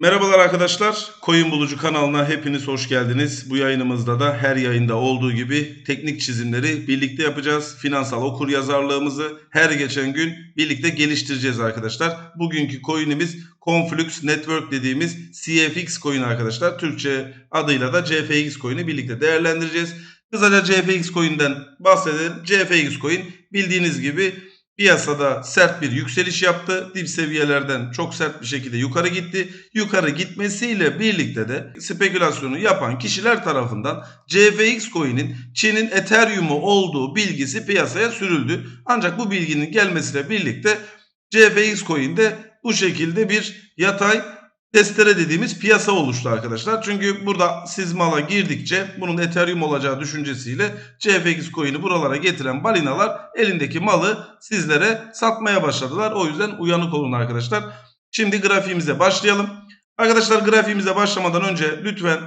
Merhabalar arkadaşlar. Koyun Bulucu kanalına hepiniz hoş geldiniz. Bu yayınımızda da her yayında olduğu gibi teknik çizimleri birlikte yapacağız. Finansal okur yazarlığımızı her geçen gün birlikte geliştireceğiz arkadaşlar. Bugünkü coin'imiz Conflux Network dediğimiz CFX coin arkadaşlar. Türkçe adıyla da CFX coin'i birlikte değerlendireceğiz. Kısaca CFX coin'den bahsedelim. CFX coin bildiğiniz gibi Piyasada sert bir yükseliş yaptı. Dip seviyelerden çok sert bir şekilde yukarı gitti. Yukarı gitmesiyle birlikte de spekülasyonu yapan kişiler tarafından CFX coin'in Çin'in Ethereum'u olduğu bilgisi piyasaya sürüldü. Ancak bu bilginin gelmesiyle birlikte CFX coin de bu şekilde bir yatay testere dediğimiz piyasa oluştu arkadaşlar. Çünkü burada siz mala girdikçe bunun Ethereum olacağı düşüncesiyle CFX coin'i buralara getiren balinalar elindeki malı sizlere satmaya başladılar. O yüzden uyanık olun arkadaşlar. Şimdi grafiğimize başlayalım. Arkadaşlar grafiğimize başlamadan önce lütfen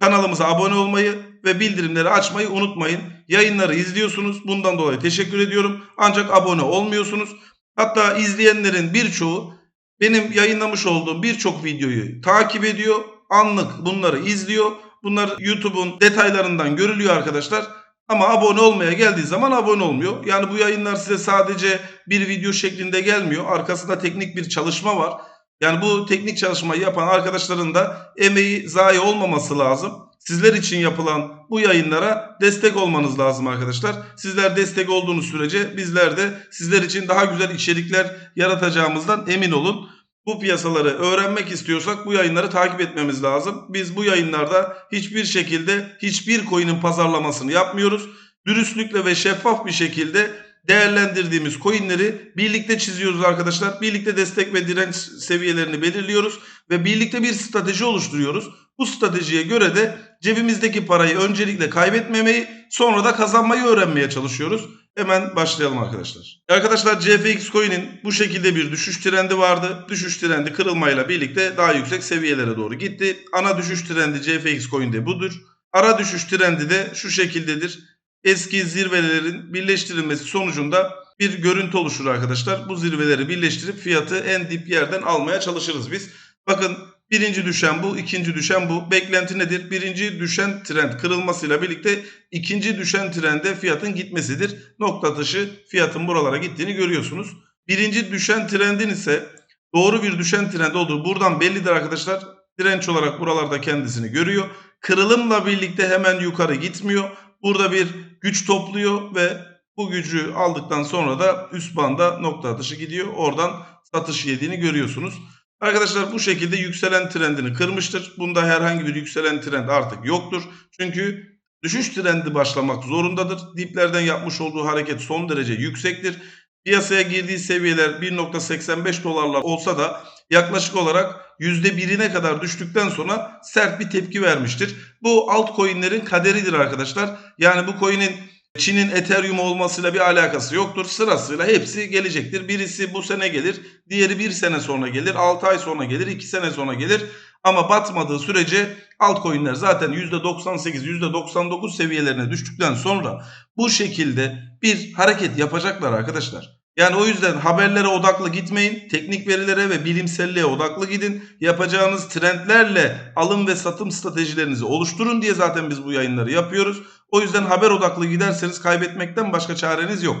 kanalımıza abone olmayı ve bildirimleri açmayı unutmayın. Yayınları izliyorsunuz. Bundan dolayı teşekkür ediyorum. Ancak abone olmuyorsunuz. Hatta izleyenlerin birçoğu benim yayınlamış olduğum birçok videoyu takip ediyor. Anlık bunları izliyor. Bunlar YouTube'un detaylarından görülüyor arkadaşlar. Ama abone olmaya geldiği zaman abone olmuyor. Yani bu yayınlar size sadece bir video şeklinde gelmiyor. Arkasında teknik bir çalışma var. Yani bu teknik çalışmayı yapan arkadaşların da emeği zayi olmaması lazım. Sizler için yapılan bu yayınlara destek olmanız lazım arkadaşlar. Sizler destek olduğunuz sürece bizler de sizler için daha güzel içerikler yaratacağımızdan emin olun. Bu piyasaları öğrenmek istiyorsak bu yayınları takip etmemiz lazım. Biz bu yayınlarda hiçbir şekilde hiçbir coin'in pazarlamasını yapmıyoruz. Dürüstlükle ve şeffaf bir şekilde değerlendirdiğimiz coinleri birlikte çiziyoruz arkadaşlar. Birlikte destek ve direnç seviyelerini belirliyoruz ve birlikte bir strateji oluşturuyoruz. Bu stratejiye göre de cebimizdeki parayı öncelikle kaybetmemeyi sonra da kazanmayı öğrenmeye çalışıyoruz. Hemen başlayalım arkadaşlar. Arkadaşlar CFX coin'in bu şekilde bir düşüş trendi vardı. Düşüş trendi kırılmayla birlikte daha yüksek seviyelere doğru gitti. Ana düşüş trendi CFX coin'de budur. Ara düşüş trendi de şu şekildedir. Eski zirvelerin birleştirilmesi sonucunda bir görüntü oluşur arkadaşlar. Bu zirveleri birleştirip fiyatı en dip yerden almaya çalışırız biz. Bakın birinci düşen bu, ikinci düşen bu. Beklenti nedir? Birinci düşen trend kırılmasıyla birlikte ikinci düşen trende fiyatın gitmesidir. Nokta atışı fiyatın buralara gittiğini görüyorsunuz. Birinci düşen trendin ise doğru bir düşen trend olduğu buradan bellidir arkadaşlar. Direnç olarak buralarda kendisini görüyor. Kırılımla birlikte hemen yukarı gitmiyor. Burada bir güç topluyor ve bu gücü aldıktan sonra da üst banda nokta atışı gidiyor. Oradan satış yediğini görüyorsunuz. Arkadaşlar bu şekilde yükselen trendini kırmıştır. Bunda herhangi bir yükselen trend artık yoktur. Çünkü düşüş trendi başlamak zorundadır. Diplerden yapmış olduğu hareket son derece yüksektir. Piyasaya girdiği seviyeler 1.85 dolarlar olsa da yaklaşık olarak %1'ine kadar düştükten sonra sert bir tepki vermiştir. Bu altcoin'lerin kaderidir arkadaşlar. Yani bu coin'in Çin'in Ethereum olmasıyla bir alakası yoktur. Sırasıyla hepsi gelecektir. Birisi bu sene gelir, diğeri bir sene sonra gelir, 6 ay sonra gelir, 2 sene sonra gelir. Ama batmadığı sürece altcoin'ler zaten %98, %99 seviyelerine düştükten sonra bu şekilde bir hareket yapacaklar arkadaşlar. Yani o yüzden haberlere odaklı gitmeyin. Teknik verilere ve bilimselliğe odaklı gidin. Yapacağınız trendlerle alım ve satım stratejilerinizi oluşturun diye zaten biz bu yayınları yapıyoruz. O yüzden haber odaklı giderseniz kaybetmekten başka çareniz yok.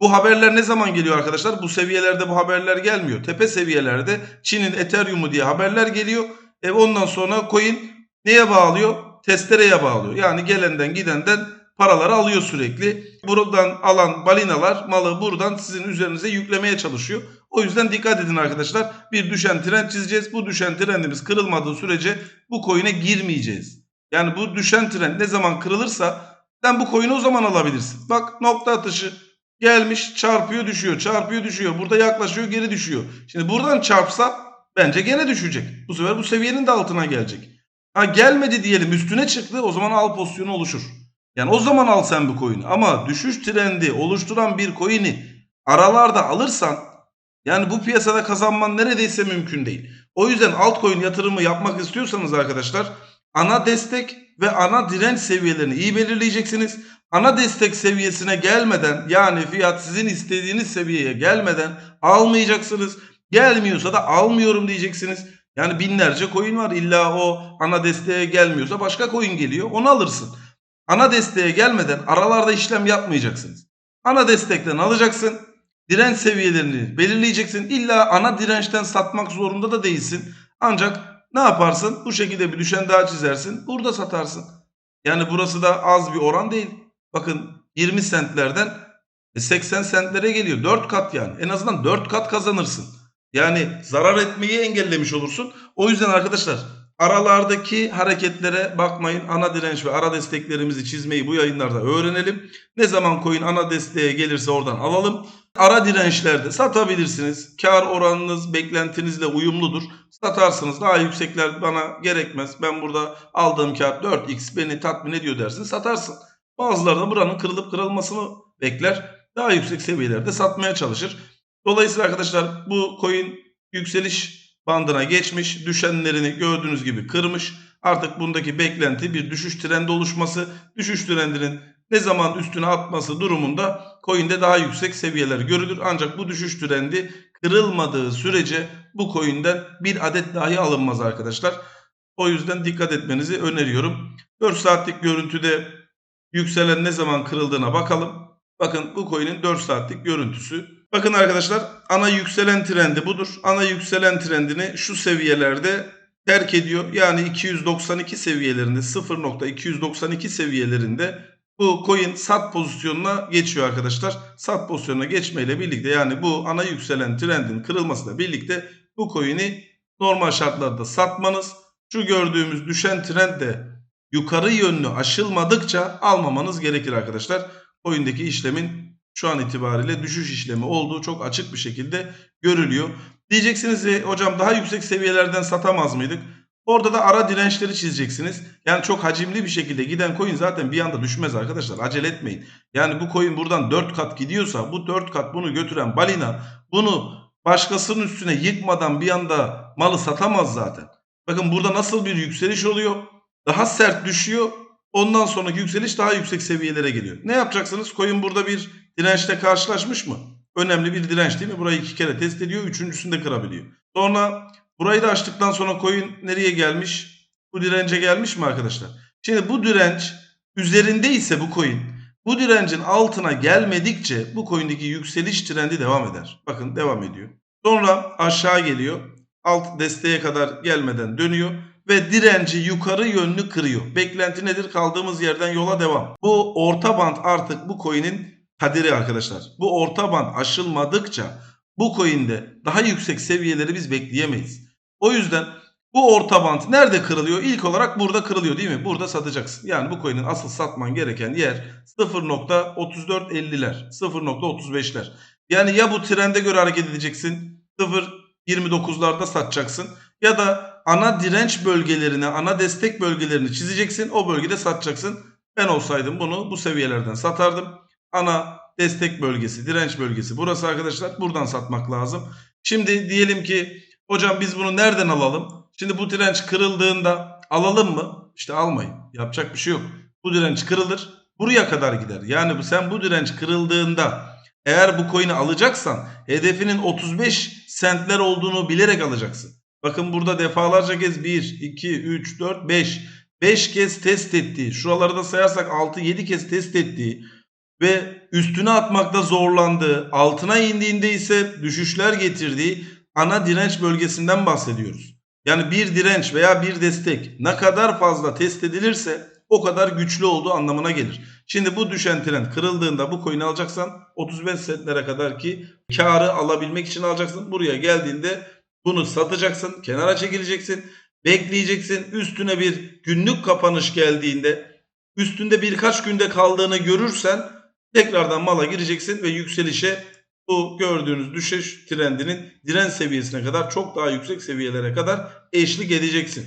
Bu haberler ne zaman geliyor arkadaşlar? Bu seviyelerde bu haberler gelmiyor. Tepe seviyelerde Çin'in Ethereum'u diye haberler geliyor. E ondan sonra coin neye bağlıyor? Testereye bağlıyor. Yani gelenden gidenden paraları alıyor sürekli. Buradan alan balinalar malı buradan sizin üzerinize yüklemeye çalışıyor. O yüzden dikkat edin arkadaşlar. Bir düşen trend çizeceğiz. Bu düşen trendimiz kırılmadığı sürece bu coin'e girmeyeceğiz. Yani bu düşen trend ne zaman kırılırsa sen bu coin'i o zaman alabilirsin. Bak nokta atışı gelmiş çarpıyor düşüyor çarpıyor düşüyor. Burada yaklaşıyor geri düşüyor. Şimdi buradan çarpsa bence gene düşecek. Bu sefer bu seviyenin de altına gelecek. Ha gelmedi diyelim üstüne çıktı o zaman al pozisyonu oluşur. Yani o zaman al sen bu coin'i. Ama düşüş trendi oluşturan bir coin'i aralarda alırsan yani bu piyasada kazanman neredeyse mümkün değil. O yüzden altcoin yatırımı yapmak istiyorsanız arkadaşlar ana destek ve ana direnç seviyelerini iyi belirleyeceksiniz. Ana destek seviyesine gelmeden yani fiyat sizin istediğiniz seviyeye gelmeden almayacaksınız. Gelmiyorsa da almıyorum diyeceksiniz. Yani binlerce coin var. İlla o ana desteğe gelmiyorsa başka coin geliyor. Onu alırsın. Ana desteğe gelmeden aralarda işlem yapmayacaksınız. Ana destekten alacaksın. Direnç seviyelerini belirleyeceksin. İlla ana dirençten satmak zorunda da değilsin. Ancak ne yaparsın? Bu şekilde bir düşen daha çizersin. Burada satarsın. Yani burası da az bir oran değil. Bakın 20 sentlerden 80 sentlere geliyor. 4 kat yani. En azından 4 kat kazanırsın. Yani zarar etmeyi engellemiş olursun. O yüzden arkadaşlar aralardaki hareketlere bakmayın. Ana direnç ve ara desteklerimizi çizmeyi bu yayınlarda öğrenelim. Ne zaman coin ana desteğe gelirse oradan alalım. Ara dirençlerde satabilirsiniz. Kar oranınız beklentinizle uyumludur. Satarsınız. Daha yüksekler bana gerekmez. Ben burada aldığım kar 4x beni tatmin ediyor dersin. Satarsın. Bazıları da buranın kırılıp kırılmasını bekler. Daha yüksek seviyelerde satmaya çalışır. Dolayısıyla arkadaşlar bu coin yükseliş bandına geçmiş. Düşenlerini gördüğünüz gibi kırmış. Artık bundaki beklenti bir düşüş trendi oluşması. Düşüş trendinin ne zaman üstüne atması durumunda coin'de daha yüksek seviyeler görülür. Ancak bu düşüş trendi kırılmadığı sürece bu coin'den bir adet dahi alınmaz arkadaşlar. O yüzden dikkat etmenizi öneriyorum. 4 saatlik görüntüde yükselen ne zaman kırıldığına bakalım. Bakın bu coin'in 4 saatlik görüntüsü. Bakın arkadaşlar ana yükselen trendi budur. Ana yükselen trendini şu seviyelerde terk ediyor. Yani 292 seviyelerinde 0.292 seviyelerinde bu coin sat pozisyonuna geçiyor arkadaşlar. Sat pozisyonuna geçmeyle birlikte yani bu ana yükselen trendin kırılmasıyla birlikte bu coin'i normal şartlarda satmanız. Şu gördüğümüz düşen trend de yukarı yönlü aşılmadıkça almamanız gerekir arkadaşlar. Coin'deki işlemin şu an itibariyle düşüş işlemi olduğu çok açık bir şekilde görülüyor. Diyeceksiniz ki hocam daha yüksek seviyelerden satamaz mıydık? Orada da ara dirençleri çizeceksiniz. Yani çok hacimli bir şekilde giden coin zaten bir anda düşmez arkadaşlar. Acele etmeyin. Yani bu coin buradan 4 kat gidiyorsa bu 4 kat bunu götüren balina bunu başkasının üstüne yıkmadan bir anda malı satamaz zaten. Bakın burada nasıl bir yükseliş oluyor? Daha sert düşüyor. Ondan sonraki yükseliş daha yüksek seviyelere geliyor. Ne yapacaksınız? Coin burada bir dirençle karşılaşmış mı? Önemli bir direnç değil mi? Burayı iki kere test ediyor. Üçüncüsünde kırabiliyor. Sonra burayı da açtıktan sonra coin nereye gelmiş? Bu dirence gelmiş mi arkadaşlar? Şimdi bu direnç üzerinde ise bu coin bu direncin altına gelmedikçe bu coin'deki yükseliş trendi devam eder. Bakın devam ediyor. Sonra aşağı geliyor. Alt desteğe kadar gelmeden dönüyor ve direnci yukarı yönlü kırıyor. Beklenti nedir? Kaldığımız yerden yola devam. Bu orta band artık bu coin'in kaderi arkadaşlar. Bu orta band aşılmadıkça bu coin'de daha yüksek seviyeleri biz bekleyemeyiz. O yüzden bu orta band nerede kırılıyor? İlk olarak burada kırılıyor değil mi? Burada satacaksın. Yani bu coin'in asıl satman gereken yer 0.3450'ler, 0.35'ler. Yani ya bu trende göre hareket edeceksin, 0.29'larda satacaksın ya da ana direnç bölgelerini, ana destek bölgelerini çizeceksin. O bölgede satacaksın. Ben olsaydım bunu bu seviyelerden satardım. Ana destek bölgesi, direnç bölgesi burası arkadaşlar. Buradan satmak lazım. Şimdi diyelim ki hocam biz bunu nereden alalım? Şimdi bu direnç kırıldığında alalım mı? İşte almayın. Yapacak bir şey yok. Bu direnç kırılır. Buraya kadar gider. Yani sen bu direnç kırıldığında eğer bu coin'i alacaksan hedefinin 35 sentler olduğunu bilerek alacaksın. Bakın burada defalarca kez 1, 2, 3, 4, 5. 5 kez test ettiği, şuraları da sayarsak 6-7 kez test ettiği ve üstüne atmakta zorlandığı, altına indiğinde ise düşüşler getirdiği ana direnç bölgesinden bahsediyoruz. Yani bir direnç veya bir destek ne kadar fazla test edilirse o kadar güçlü olduğu anlamına gelir. Şimdi bu düşen trend kırıldığında bu coin'i alacaksan 35 sentlere kadar ki karı alabilmek için alacaksın. Buraya geldiğinde bunu satacaksın, kenara çekileceksin, bekleyeceksin. Üstüne bir günlük kapanış geldiğinde, üstünde birkaç günde kaldığını görürsen tekrardan mala gireceksin ve yükselişe bu gördüğünüz düşüş trendinin direnç seviyesine kadar çok daha yüksek seviyelere kadar eşlik edeceksin.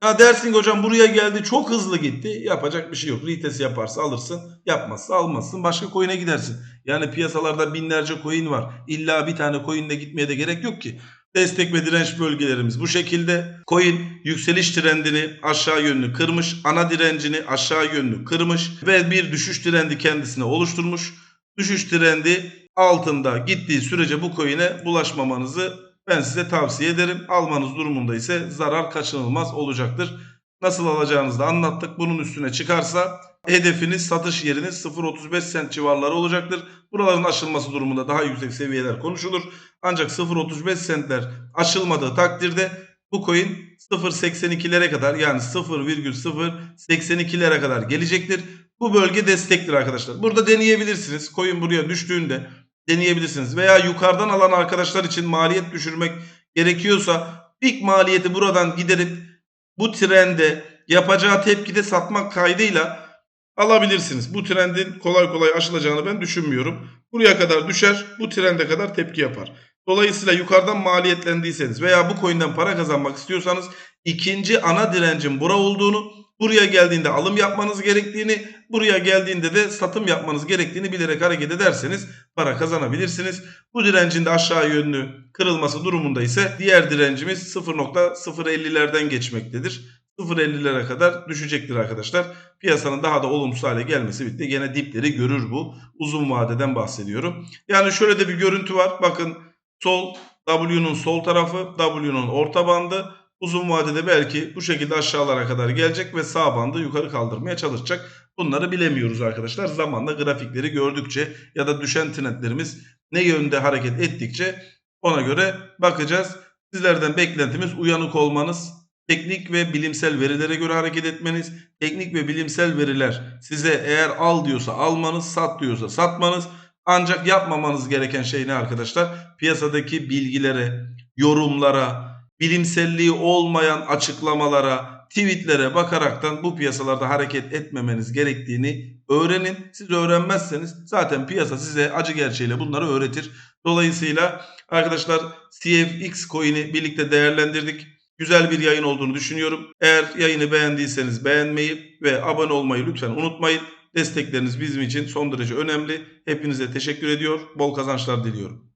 Ha dersin ki hocam buraya geldi çok hızlı gitti. Yapacak bir şey yok. Retest yaparsa alırsın. Yapmazsa almazsın. Başka coin'e gidersin. Yani piyasalarda binlerce coin var. İlla bir tane coin'le gitmeye de gerek yok ki. Destek ve direnç bölgelerimiz bu şekilde. Coin yükseliş trendini aşağı yönlü kırmış. Ana direncini aşağı yönlü kırmış. Ve bir düşüş trendi kendisine oluşturmuş. Düşüş trendi altında gittiği sürece bu coin'e bulaşmamanızı ben size tavsiye ederim. Almanız durumunda ise zarar kaçınılmaz olacaktır. Nasıl alacağınızı da anlattık. Bunun üstüne çıkarsa hedefiniz satış yeriniz 0.35 sent civarları olacaktır. Buraların aşılması durumunda daha yüksek seviyeler konuşulur. Ancak 0.35 sentler aşılmadığı takdirde bu coin 0.82'lere kadar yani 0,082'lere kadar gelecektir. Bu bölge destektir arkadaşlar. Burada deneyebilirsiniz. Coin buraya düştüğünde deneyebilirsiniz. Veya yukarıdan alan arkadaşlar için maliyet düşürmek gerekiyorsa ilk maliyeti buradan giderip bu trende yapacağı tepkide satmak kaydıyla alabilirsiniz. Bu trendin kolay kolay aşılacağını ben düşünmüyorum. Buraya kadar düşer, bu trende kadar tepki yapar. Dolayısıyla yukarıdan maliyetlendiyseniz veya bu coin'den para kazanmak istiyorsanız ikinci ana direncin bura olduğunu, buraya geldiğinde alım yapmanız gerektiğini, buraya geldiğinde de satım yapmanız gerektiğini bilerek hareket ederseniz para kazanabilirsiniz. Bu direncin de aşağı yönlü kırılması durumunda ise diğer direncimiz 0.050'lerden geçmektedir. 0.50'lere kadar düşecektir arkadaşlar. Piyasanın daha da olumsuz hale gelmesi bitti. Gene dipleri görür bu. Uzun vadeden bahsediyorum. Yani şöyle de bir görüntü var. Bakın sol W'nun sol tarafı, W'nun orta bandı. Uzun vadede belki bu şekilde aşağılara kadar gelecek ve sağ bandı yukarı kaldırmaya çalışacak. Bunları bilemiyoruz arkadaşlar. Zamanla grafikleri gördükçe ya da düşen trendlerimiz ne yönde hareket ettikçe ona göre bakacağız. Sizlerden beklentimiz uyanık olmanız, teknik ve bilimsel verilere göre hareket etmeniz, teknik ve bilimsel veriler size eğer al diyorsa almanız, sat diyorsa satmanız. Ancak yapmamanız gereken şey ne arkadaşlar? Piyasadaki bilgilere, yorumlara, bilimselliği olmayan açıklamalara, tweetlere bakaraktan bu piyasalarda hareket etmemeniz gerektiğini öğrenin. Siz öğrenmezseniz zaten piyasa size acı gerçeğiyle bunları öğretir. Dolayısıyla arkadaşlar CFX coin'i birlikte değerlendirdik. Güzel bir yayın olduğunu düşünüyorum. Eğer yayını beğendiyseniz beğenmeyi ve abone olmayı lütfen unutmayın. Destekleriniz bizim için son derece önemli. Hepinize teşekkür ediyor. Bol kazançlar diliyorum.